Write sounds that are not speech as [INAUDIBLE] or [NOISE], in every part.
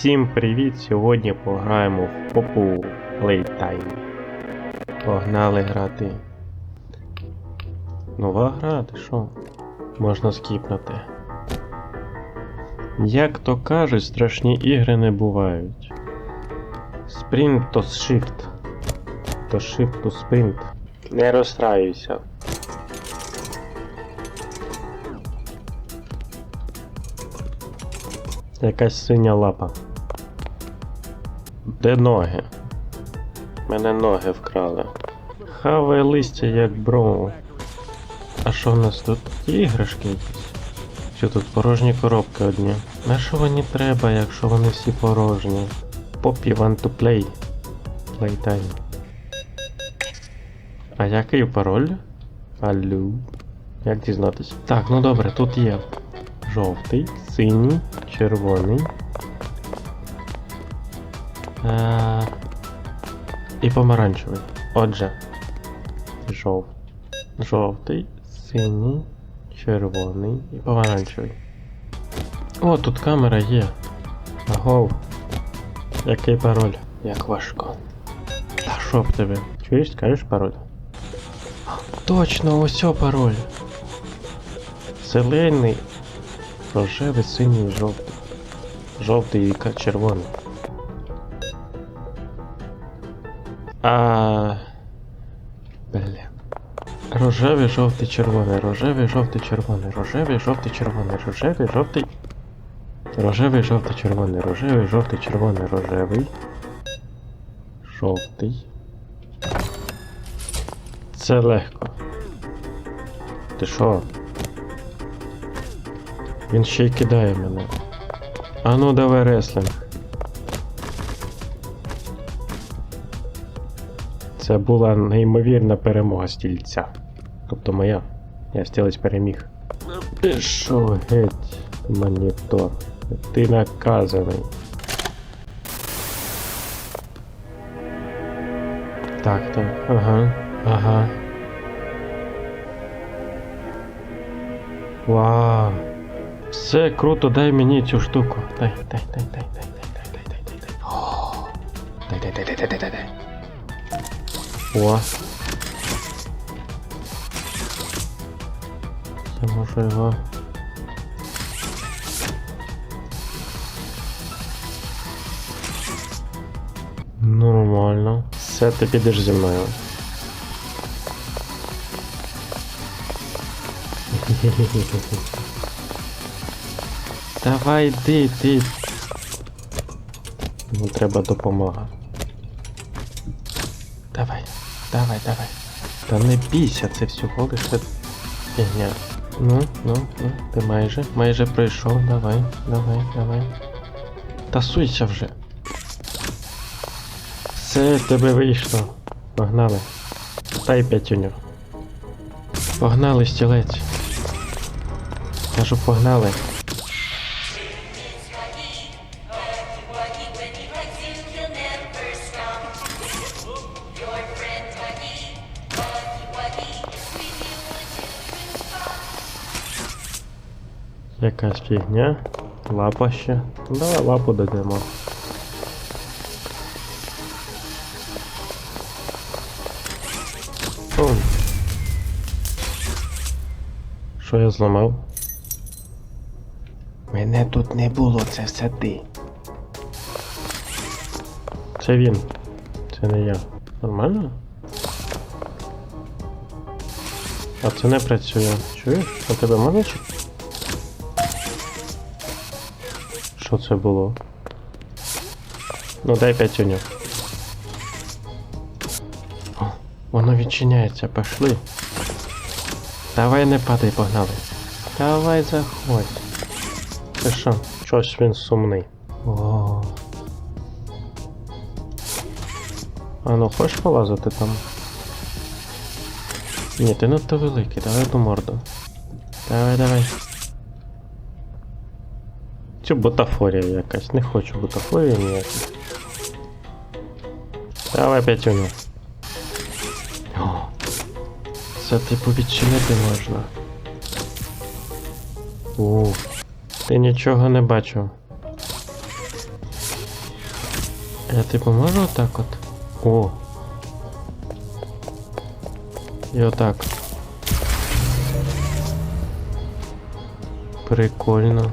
Всім привіт! Сьогодні пограємо в попу Playtime. Погнали грати. Нова гра, ти що? Можна скіпнути. Як то кажуть, страшні ігри не бувають. Спринт то shift. То shift то sprint. Не розстраюйся. Якась синя лапа. Де ноги? Мене ноги вкрали. Хаває листя як броу. А що в нас тут? Іграшки якісь? Що тут порожні коробки одні? На що вони треба, якщо вони всі порожні? Poppy want to play. Playtime. А який пароль? Алло. Як дізнатися? Так, ну добре, тут є жовтий, синій, червоний. І помаранчевий. Отже. Жов... Жовтий, синій, червоний і помаранчевий. О, тут камера є. Агов. Який пароль? Як важко. Та що б тебе? Чуєш, скажеш пароль? Точно, ось пароль. Зелений, рожевий, синій, жовтий. Жовтий і червоний. А. Бля. Рожевий, жовтий, червоний, рожевий, жовтий, червоний, рожевий, жовтий, червоний, рожевий, жовтий. Рожевий, жовтий, червоний, рожевий, жовтий, червоний, рожевий. Жовтий. Це легко. Ти що? Він ще й кидає мене. А ну давай реслинг. Це була неймовірна перемога стільця. Тобто моя. Я стілець переміг. Пішов геть, монітор. Ти наказаний. Так, так, ага, ага. Вау. Все круто, дай мені цю штуку. Дай, дай, дай, дай, дай, дай, дай, дай, дай, дай, дай. О, Дай, дай, дай, дай, дай, дай, дай, дай. О. Я можу його. Нормально. Все, ти підеш зі мною. [LAUGHS] Давай йди, ти. Ну треба допомога. Давай, давай, давай. Та не бійся, це всього лише фігня. Ну, ну, ну, ти майже, майже прийшов, давай, давай, давай. Тасуйся вже. Все тебе вийшло. Погнали. Дай п'ятюню. Погнали, стілець. Кажу, погнали. Якась фігня. Лапа ще. Давай лапу додамо. Бум. Що я зламав? Мене тут не було, це все ти. Це він. Це не я. Нормально? А це не працює. Чуєш? А тебе можна чи? Що це було? Ну дай п'ятюню. О, воно відчиняється, пішли. Давай не падай, погнали. Давай заходь. Ти що? Щось він сумний. О. А ну хочеш полазити там? Ні, ти надто великий, давай ту морду. Давай, давай. Цю бутафорія якась. Не хочу бутафорії ніякої. Давай п'ятюню. О, Це типу відчинити можна. У, ти нічого не бачив. Я типу можу отак от? О. І отак. Прикольно.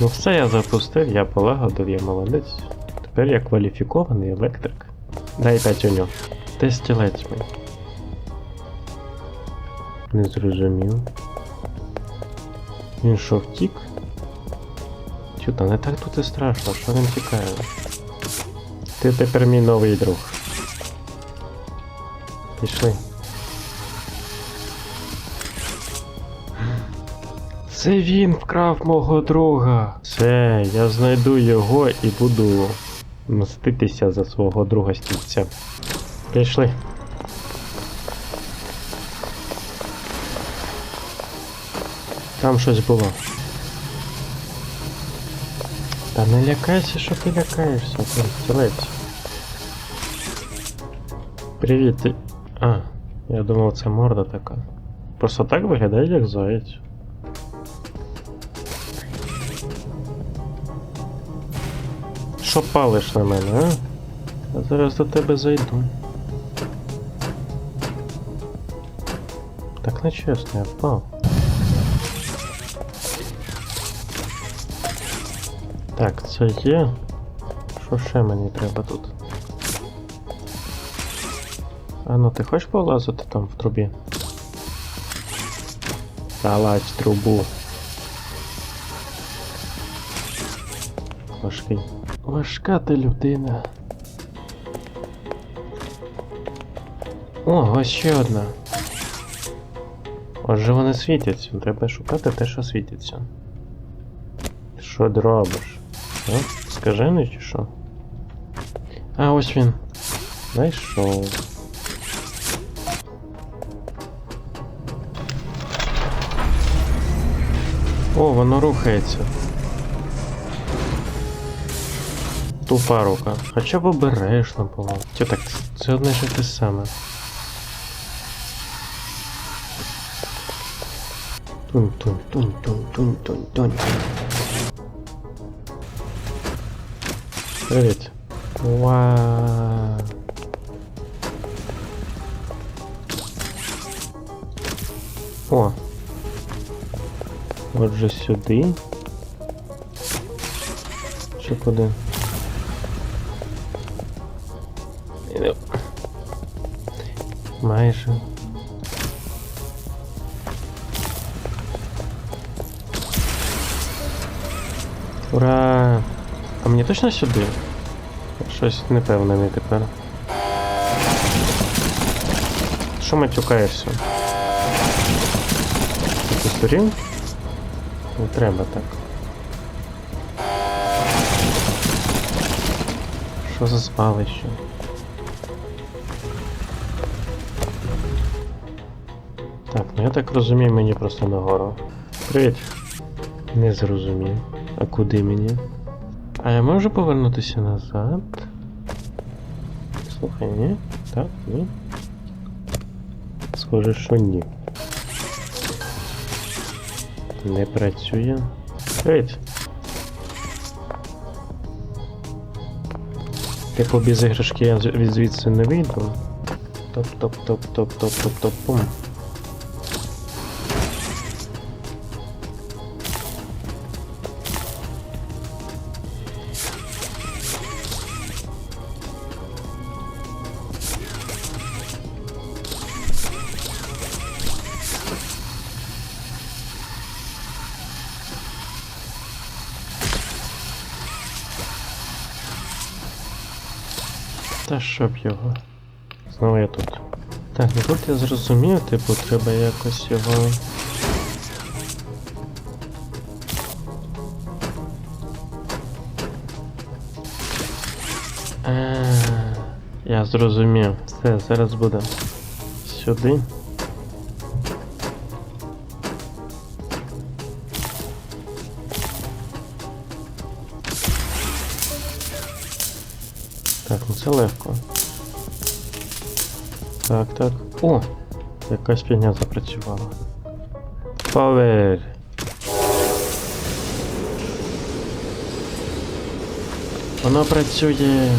Ну все я запустив, я полагодив, я молодець. Тепер я кваліфікований електрик. Дай 5 у нього. Де стілець мій? Не зрозумів. Він що, втік? Чу, не так тут і страшно, що він тікає? Ти тепер мій новий друг. Пішли. Це він вкрав мого друга. Все, я знайду його і буду мститися за свого друга стільця. Пішли. Там щось було. Та не лякайся, що ти лякаєшся, ти стілець. Привіт, ти. А, я думав, це морда така. Просто так виглядає, як заєць. Що палиш на мене, а? Я зараз до тебе зайду. Так нечесно, я впав. Так, це є. Що ще мені треба тут? А ну ти хочеш полазити там в трубі? Залазь трубу. Важкий. Важка ти людина. О, ось ще одна. Отже вони світяться. Треба шукати те, що світиться. Що ти робиш? А? Скажений чи що? А, ось він. Знайшов. О, воно рухається. Тупа рука. Хоча б обережно було. Чи так, це одне і те саме. Тун-тун-тун-тун-тун-тун-тун. Привіт. Вау. О. Отже сюди. Чи куди? Майже. Ура! А мені точно сюди? Щось не впевнений тепер. Що матюкаєшся? Ти здурів? Не треба так. Що за спалище? Я так розумію, мені просто нагору. Привіт. Не зрозумів. А куди мені? А я можу повернутися назад? Слухай, ні? Так, ні. Схоже, що ні. Не працює. Привіт. Типу без іграшки я звідси не вийду. Топ-топ-топ-топ-топ-топ-топ-пум. Та щоб його. Знову я тут. Так, ну тут я зрозумів, типу, треба якось його. А, я зрозумів. Все, зараз буде. Сюди. Так, ну це легко. Так, так. О! Якась фігня запрацювала. Power! Воно працює.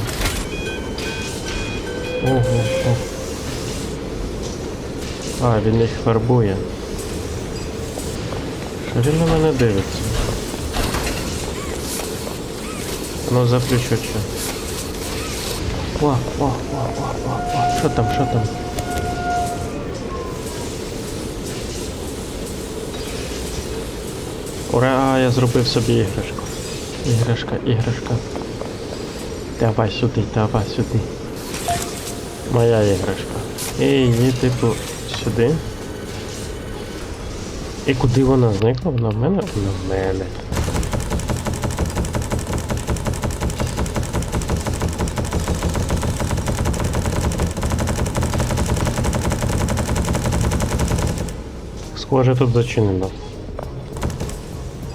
Ого, ого. А, він їх фарбує. Що він на мене дивиться? Ну, заплющу що. О, о, о, о, о, о. Що там, що там? Ура, я зробив собі іграшку. Іграшка, іграшка. Давай сюди, давай сюди. Моя іграшка. І її, типу, сюди. І куди вона зникла? Вона в мене? Вона в мене. Схоже, тут зачинено.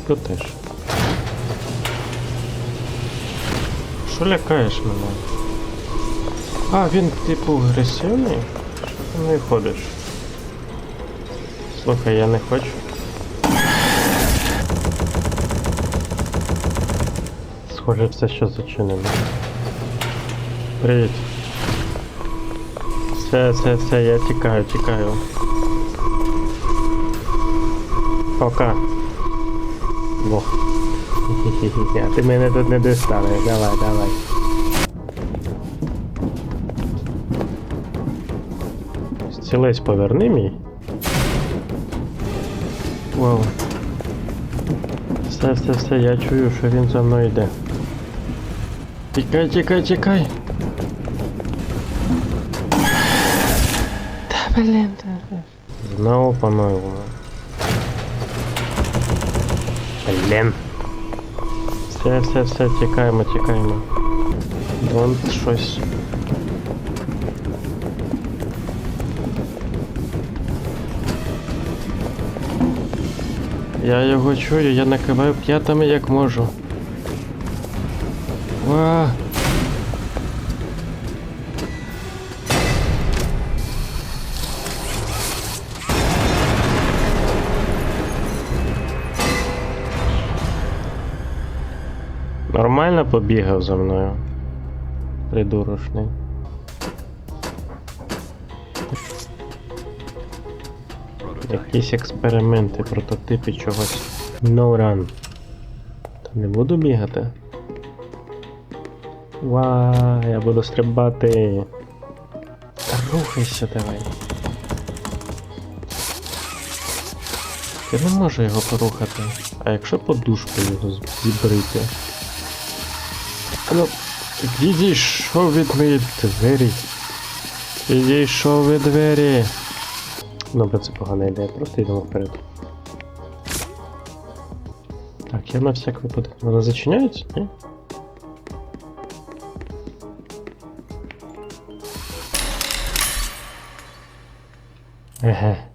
Тут теж. Що лякаєш мене? А, він типу агресивний? Що ти не ходиш? Слухай, я не хочу. Схоже, все що зачинено. Привіт. Все, все, все, я тікаю, тікаю. Пока. Во. А ти мене тут не достанеш. Давай, давай. Стілець поверни мій. Вау. Все, все, все, я чую, що він за мною йде. Тікай, тікай, тікай. Та блін. Знову по-новому. Блін. Все, все, все, тікаємо, тікаємо. Вон щось. Я його чую, я накиваю п'ятами як можу. Ва. Нормально побігав за мною. Придурочний. Якісь експерименти, прототипи чогось. No run. Та не буду бігати. Ва, я буду стрибати. Та рухайся давай. Я не можу його порухати. А якщо подушкою його зібрити? Ну, відійшов від моєї двері. Відійшов від двері. Добре, це погана ідея, просто йдемо вперед. Так, я на всяк випадок. Вона зачиняється, ні? Еге,